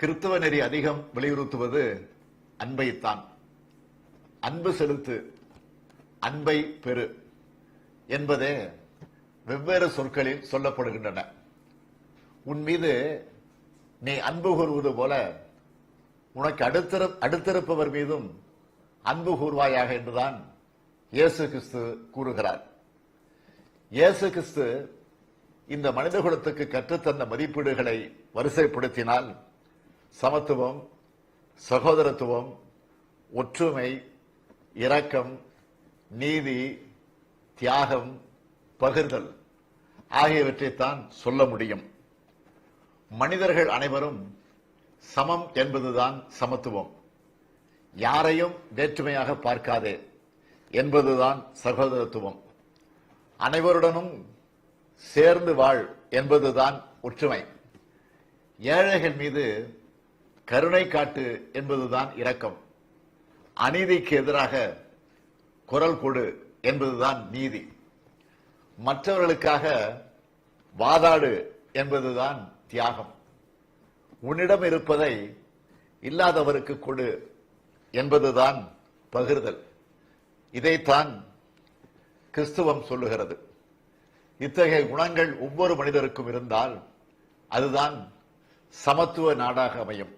கிறிஸ்தவ நெறி அதிகம் வலியுறுத்துவது அன்பைத்தான். அன்பு செலுத்து அன்பை பெறு என்பதே வெவ்வேறு சொற்களில் சொல்லப்படுகின்றன. உன் மீது நீ அன்பு கூறுவது போல உனக்கு அடுத்திரு அடுத்திருப்பவர் மீதும் அன்பு கூறுவாயாக என்றுதான் இயேசு கிறிஸ்து கூறுகிறார். இயேசு கிறிஸ்து இந்த மனித குலத்துக்கு கற்றுத்தந்த மதிப்பீடுகளை வரிசைப்படுத்தினால் சமத்துவம் சகோதரத்துவம் ஒற்றுமை இரக்கம் நீதி தியாகம் பகிர்தல் ஆகியவற்றைத்தான் சொல்ல முடியும். மனிதர்கள் அனைவரும் சமம் என்பதுதான் சமத்துவம். யாரையும் வேற்றுமையாக பார்க்காதே என்பதுதான் சகோதரத்துவம். அனைவருடனும் சேர்ந்து வாழ் என்பதுதான் ஒற்றுமை. ஏழைகள் மீது கருணை காட்டு என்பதுதான் இரக்கம். அநீதிக்கு எதிராக குரல் கொடு என்பதுதான் நீதி. மற்றவர்களுக்காக வாதாடு என்பதுதான் தியாகம். உன்னிடம் இருப்பதை இல்லாதவருக்கு கொடு என்பதுதான் பகிர்தல். இதைத்தான் கிறிஸ்துவம் சொல்லுகிறது. இத்தகைய குணங்கள் ஒவ்வொரு மனிதருக்கும் இருந்தால் அதுதான் சமத்துவ நாடாக அமையும்.